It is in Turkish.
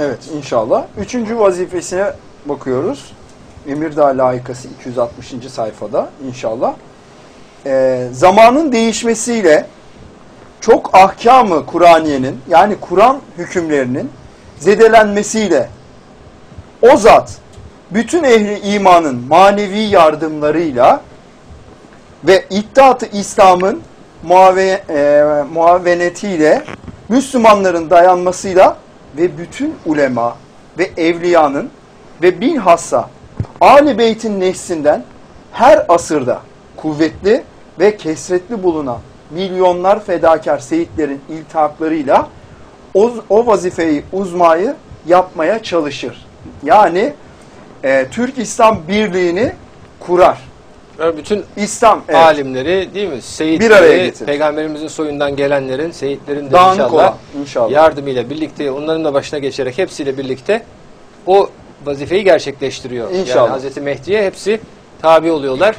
Evet inşallah. Üçüncü vazifesine bakıyoruz. Emirdağ layıkası 260. sayfada inşallah. Ee, zamanın değişmesiyle çok ahkamı Kur'aniyenin yani Kur'an hükümlerinin zedelenmesiyle o zat bütün ehli imanın manevi yardımlarıyla ve İttihat-ı İslam'ın muave, e, muavenetiyle Müslümanların dayanmasıyla ve bütün ulema ve evliyanın ve bilhassa Ali Beyt'in neslinden her asırda kuvvetli ve kesretli bulunan milyonlar fedakar seyitlerin iltihaklarıyla o, o vazifeyi uzmayı yapmaya çalışır. Yani e, Türk İslam birliğini kurar. Yani bütün İslam evet, alimleri değil mi? Seyitleri, Bir araya getirir. peygamberimizin soyundan gelenlerin, seyitlerin de dağınık inşallah olan inşallah. yardımıyla birlikte, onların da başına geçerek hepsiyle birlikte o vazifeyi gerçekleştiriyor. İnşallah. Yani Hazreti Mehdi'ye hepsi tabi oluyorlar.